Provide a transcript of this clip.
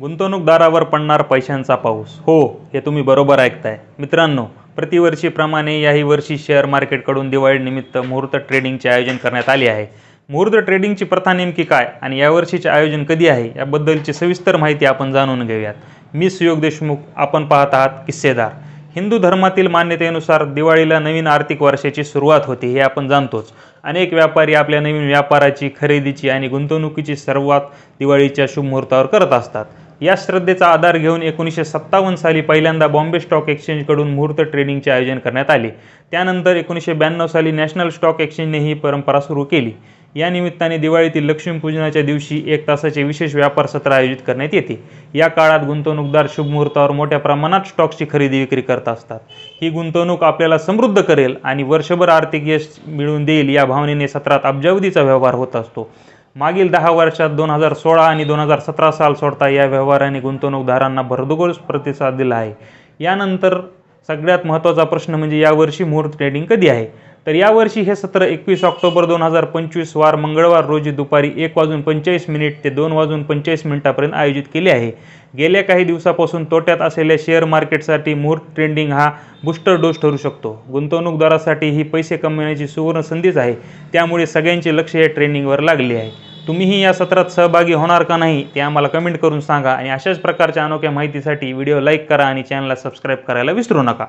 गुंतवणूकदारावर पडणार पैशांचा पाऊस. हो हे तुम्ही बरोबर ऐकताय. मित्रांनो प्रतिवर्षीप्रमाणे याही वर्षी शेअर मार्केटकडून दिवाळीनिमित्त मुहूर्त ट्रेडिंगचे आयोजन करण्यात आले आहे. मुहूर्त ट्रेडिंगची प्रथा नेमकी काय आणि यावर्षीचे आयोजन कधी आहे याबद्दलची सविस्तर माहिती आपण जाणून घेऊयात. मी सुयोग देशमुख आपण पाहत आहात किस्सेदार. हिंदू धर्मातील मान्यतेनुसार दिवाळीला नवीन आर्थिक वर्षाची सुरुवात होते हे आपण जाणतोच. अनेक व्यापारी आपल्या नवीन व्यापाराची खरेदीची आणि गुंतवणुकीची सर्वात दिवाळीच्या शुभ मुहूर्तावर करत असतात. या श्रद्धेचा आधार घेऊन एकोणीसशे सत्तावन्न साली पहिल्यांदा बॉम्बे स्टॉक एक्सचेंजकडून मुहूर्त ट्रेडिंगचे आयोजन करण्यात आले. त्यानंतर एकोणीसशे ब्याण्णव साली नॅशनल स्टॉक एक्सचेंजने ही परंपरा सुरू केली. या निमित्ताने दिवाळीतील लक्ष्मीपूजनाच्या दिवशी एक तासाचे विशेष व्यापार सत्र आयोजित करण्यात येते. या काळात गुंतवणूकदार शुभ मुहूर्तावर मोठ्या प्रमाणात स्टॉक्सची खरेदी विक्री करत असतात. ही गुंतवणूक आपल्याला समृद्ध करेल आणि वर्षभर आर्थिक यश मिळवून देईल या भावनेने सत्रात अब्जावधीचा व्यवहार होत असतो. मागील दहा वर्षात दोन हजार सोळा आणि दोन हजार सतरा साल सोडता या व्यवहाराने गुंतवणूकदारांना भरघोस प्रतिसाद दिला आहे. यानंतर सगळ्यात महत्त्वाचा प्रश्न म्हणजे यावर्षी मुहूर्त ट्रेडिंग कधी आहे? तर यावर्षी हे सत्र एकवीस ऑक्टोबर दोन हजार पंचवीस वार मंगळवार रोजी दुपारी एक वाजून पंचेचाळीस मिनिट ते दोन वाजून पंचेचाळीस मिनिटापर्यंत आयोजित केले आहे. गेल्या काही दिवसापासून तोट्यात असलेल्या शेअर मार्केटसाठी मुहूर्त ट्रेंडिंग हा बूस्टर डोस ठरू शकतो. गुंतवणूकदारासाठी ही पैसे कमविण्याची सुवर्ण संधीच आहे. त्यामुळे सगळ्यांचे लक्ष या ट्रेंडिंगवर लागले आहे. तुम्हीही या सत्रात सहभागी होणार का नाही ते आम्हाला कमेंट करून सांगा आणि अशाच प्रकारच्या अनोख्या माहितीसाठी व्हिडिओ लाईक करा आणि चॅनलला सबस्क्राईब करायला विसरू नका.